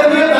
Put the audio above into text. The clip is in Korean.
하나님의